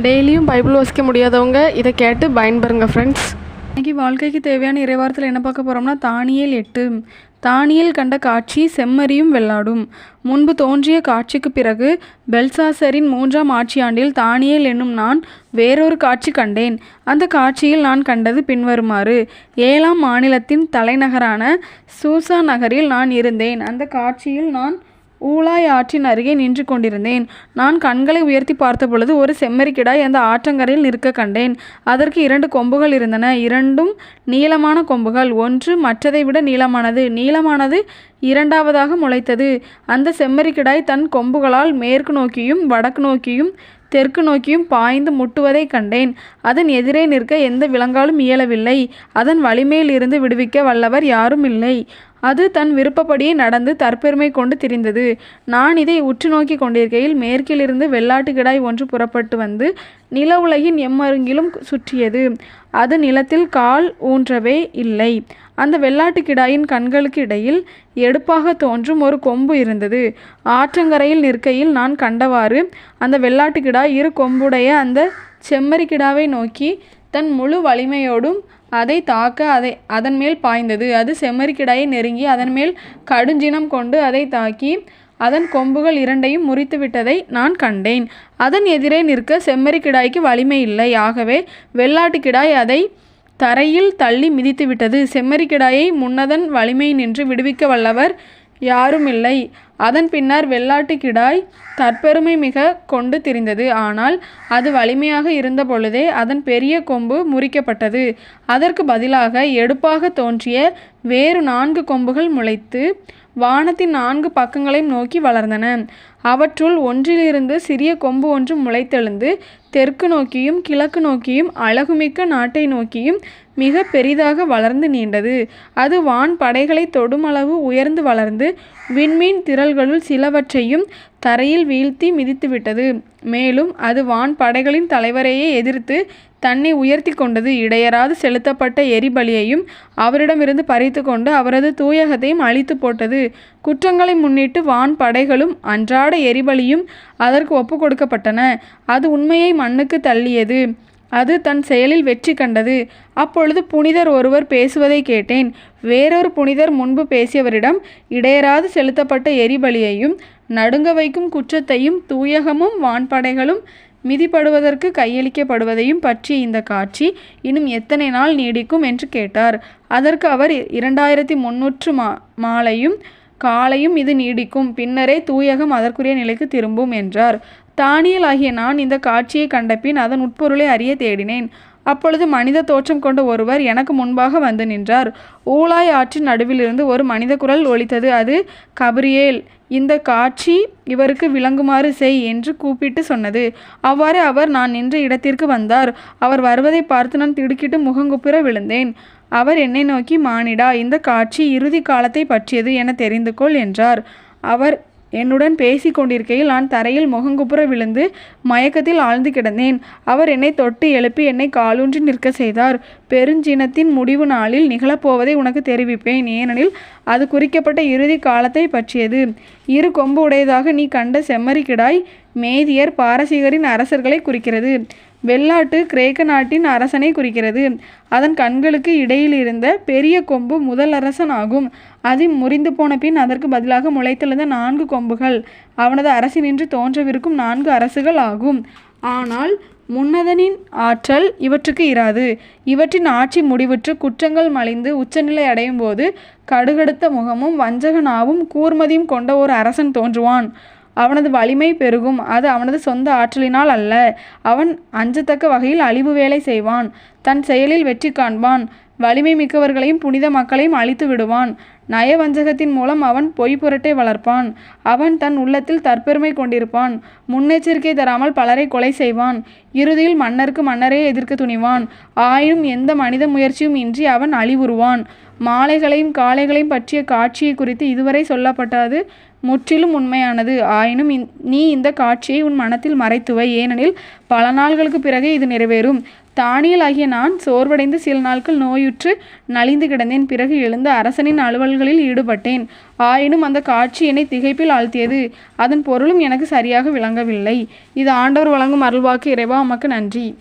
டெய்லியும் பைபிள் வாசிக்க முடியாதவங்க இதை கேட்டு பயன்பெறுங்க ஃப்ரெண்ட்ஸ் இன்றைக்கி வாழ்க்கைக்கு தேவையான இறைவாரத்தில் என்ன பார்க்க போகிறோம்னா தானியேல் எட்டு. தானியேல் கண்ட காட்சி செம்மறியும் வெள்ளாடும். முன்பு தோன்றிய காட்சிக்கு பிறகு பெல்சாசரின் மூன்றாம் ஆட்சியாண்டில் தானியேல் என்னும் நான் வேறொரு காட்சி கண்டேன். அந்த காட்சியில் நான் கண்டது பின்வருமாறு. ஏழாம் மாநிலத்தின் தலைநகரான சூசா நகரில் நான் இருந்தேன். அந்த காட்சியில் நான் ஊலாய் ஆற்றின் அருகே நின்று கொண்டிருந்தேன். நான் கண்களை உயர்த்தி பார்த்தபொழுது ஒரு செம்மறிக்கிடாய் அந்த ஆற்றங்கரையில் நிற்க கண்டேன். அதற்கு இரண்டு கொம்புகள் இருந்தன. இரண்டும் நீளமான கொம்புகள். ஒன்று மற்றதை விட நீளமானது. நீளமானது இரண்டாவதாக முளைத்தது. அந்த செம்மறிக்கிடாய் தன் கொம்புகளால் மேற்கு நோக்கியும் வடக்கு நோக்கியும் தெற்கு நோக்கியும் பாய்ந்து முட்டுவதைக் கண்டேன். அதன் எதிரே நிற்க எந்த விலங்காலும் இயலவில்லை. அதன் வலிமையில் இருந்து விடுவிக்க வல்லவர் யாரும் இல்லை. அது தன் விருப்பப்படியே நடந்து தற்பெருமை கொண்டு திரிந்தது. நான் இதை உற்று நோக்கி கொண்டிருக்கையில் மேற்கிலிருந்து வெள்ளாட்டு கிடாய் ஒன்று புறப்பட்டு வந்து நில உலகின் எம்மருங்கிலும் சுற்றியது. அது நிலத்தில் கால் ஊன்றவே இல்லை. அந்த வெள்ளாட்டு கிடாயின் கண்களுக்கு இடையில் எடுப்பாக தோன்றும் ஒரு கொம்பு இருந்தது. ஆற்றங்கரையில் நிற்கையில் நான் கண்டவாறு அந்த வெள்ளாட்டு கிடாய் இரு கொம்புடைய அந்த செம்மறி கிடாவை நோக்கி தன் முழு வலிமையோடும் அதை தாக்க அதை அதன் மேல் பாய்ந்தது. அது செம்மறிக்கிடாயை நெருங்கி அதன் மேல் கடுஞ்சினம் கொண்டு அதை தாக்கி அதன் கொம்புகள் இரண்டையும் முறித்து விட்டதை நான் கண்டேன். அதன் எதிரே நிற்க செம்மறிக்கிடாய்க்கு வலிமை இல்லை. ஆகவே வெள்ளாட்டுக்கிடாய் அதை தரையில் தள்ளி மிதித்து விட்டது செம்மறிக்கிடாயை முன்னதன் வலிமை நின்று விடுவிக்க வல்லவர் யாரும் இல்லை அதன் பின்னர் வெள்ளாட்டு கிடாய் தற்பெருமை மிக கொண்டு திரிந்தது. ஆனால் அது வலிமையாக இருந்த பொழுதே அதன் பெரிய கொம்பு முறிக்கப்பட்டது. அதற்கு பதிலாக எடுப்பாக தோன்றிய வேறு நான்கு கொம்புகள் முளைத்து வானத்தின் நான்கு பக்கங்களையும் நோக்கி வளர்ந்தன. அவற்றுள் ஒன்றிலிருந்து சிறிய கொம்பு ஒன்று முளைத்தெழுந்து தெற்கு நோக்கியும் கிழக்கு நோக்கியும் அழகுமிக்க நாட்டை நோக்கியும் மிக பெரிதாக வளர்ந்து நீண்டது. அது வான் படைகளை தொடுமளவு உயர்ந்து வளர்ந்து விண்மீன் திரள்களுள் சிலவற்றையும் தரையில் வீழ்த்தி மிதித்துவிட்டது. மேலும் அது வான் படைகளின் தலைவரையே எதிர்த்து தன்னை உயர்த்தி கொண்டது. இடையராது செலுத்தப்பட்ட எரிபலியையும் அவரிடமிருந்து பறித்து கொண்டு அவரது தூயகத்தையும் அழித்து போட்டது. குற்றங்களை முன்னிட்டு வான் படைகளும் அன்றாட எரிபலியும் அதற்கு ஒப்பு கொடுக்கப்பட்டன. அது உண்மையை மண்ணுக்கு தள்ளியது. அது தன் செயலில் வெற்றி கண்டது. அப்பொழுது புனிதர் ஒருவர் பேசுவதை கேட்டேன். வேறொரு புனிதர் முன்பு பேசியவரிடம் இடையராது செலுத்தப்பட்ட எரிபலியையும் நடுங்க வைக்கும் குற்றத்தையும் தூயகமும் வான்படைகளும் மிதிப்படுவதற்கு கையளிக்கப்படுவதையும் பற்றிய இந்த காட்சி இன்னும் எத்தனை நாள் நீடிக்கும்? என்று கேட்டார். அதற்கு அவர் இரண்டாயிரத்தி முன்னூற்று மா மாலையும் காலையும் இது நீடிக்கும். பின்னரே தூயகம் அதற்குரிய நிலைக்கு திரும்பும் என்றார். தானியல் ஆகிய நான் இந்த காட்சியை கண்டபின் அதன் உட்பொருளை அறிய தேடினேன். அப்பொழுது மனித தோற்றம் கொண்ட ஒருவர் எனக்கு முன்பாக வந்து நின்றார். ஊலாய் ஆற்றின் நடுவிலிருந்து ஒரு மனித குரல் ஒலித்தது. அது கபரியேல் இந்த காட்சி இவருக்கு விளங்குமாறு செய் என்று கூப்பிட்டு சொன்னது. அவ்வாறு அவர் நான் நின்ற இடத்திற்கு வந்தார். அவர் வருவதை பார்த்து நான் திடுக்கிட்டு முகங்குப்புற விழுந்தேன். அவர் என்னை நோக்கி மானிடா இந்த காட்சி இறுதி காலத்தை பற்றியது என தெரிந்து கொள் என்றார். அவர் என்னுடன் பேசி கொண்டிருக்கையில் நான் தரையில் முகங்குப்புற விழுந்து மயக்கத்தில் ஆழ்ந்து கிடந்தேன். அவர் என்னை தொட்டு எழுப்பி என்னை காலூன்றி நிற்க செய்தார். பெருஞ்சினத்தின் முடிவு நாளில் நிகழப்போவதை உனக்கு தெரிவிப்பேன். ஏனெனில் அது குறிக்கப்பட்ட இறுதி காலத்தை பற்றியது. இரு கொம்பு உடையதாக நீ கண்ட செம்மறிக்கிடாய் மேதியர் பாரசீகரின் அரசர்களை குறிக்கிறது. வெள்ளாட்டு கிரேக்க நாட்டின் அரசனை குறிக்கிறது. அதன் கண்களுக்கு இடையில் இருந்த பெரிய கொம்பு முதல் அரசன் ஆகும் அது முறிந்து போன பின் அதற்கு பதிலாக முளைத்தெழுந்த நான்கு கொம்புகள். அவனது அரசினின்று தோன்றவிருக்கும் நான்கு அரசுகள் ஆகும். ஆனால் முன்னதனின் ஆற்றல் இவற்றுக்கு இராது. இவற்றின் ஆட்சி முடிவுற்று குற்றங்கள் மலிந்து உச்சநிலை அடையும் போது கடுகடுத்த முகமும் வஞ்சக நாவும் கூர்மதியும் கொண்ட ஒரு அரசன் தோன்றுவான். அவனது வலிமை பெருகும். அது அவனது சொந்த ஆற்றலினால் அல்ல. அவன் அஞ்சத்தக்க வகையில் அழிவு வேலை செய்வான். தன் செயலில் வெற்றி காண்பான். வலிமை மிக்கவர்களையும் புனித மக்களையும் அழித்து விடுவான். நயவஞ்சகத்தின் மூலம் அவன் பொய் புரட்டை வளர்ப்பான். அவன் தன் உள்ளத்தில் தற்பெருமை கொண்டிருப்பான். முன்னெச்சரிக்கை தராமல் பலரை கொலை செய்வான். இறுதியில் மன்னருக்கு மன்னரே எதிர்க்க துணிவான். ஆயினும் எந்த மனித முயற்சியும் இன்றி அவன் அழிவுறுவான். மாலைகளையும் காளைகளையும் பற்றிய காட்சியை குறித்து இதுவரை சொல்லப்பட்டாது முற்றிலும் உண்மையானது. ஆயினும் இந்- நீ இந்த காட்சியை உன் மனத்தில் மறைத்துவை. ஏனெனில் பல நாள்களுக்கு பிறகு இது நிறைவேறும். தானியல் ஆகிய நான் சோர்வடைந்து சில நாட்கள் நோயுற்று நலிந்து கிடந்தேன். பிறகு எழுந்து அரசனின் அலுவல்களில் ஈடுபட்டேன். ஆயினும் அந்த காட்சி என்னை திகைப்பில் ஆழ்த்தியது. அதன் பொருளும் எனக்கு சரியாக விளங்கவில்லை. இது ஆண்டவர் வழங்கும் அருள்வாக்கு. இறைவா உமக்கு நன்றி.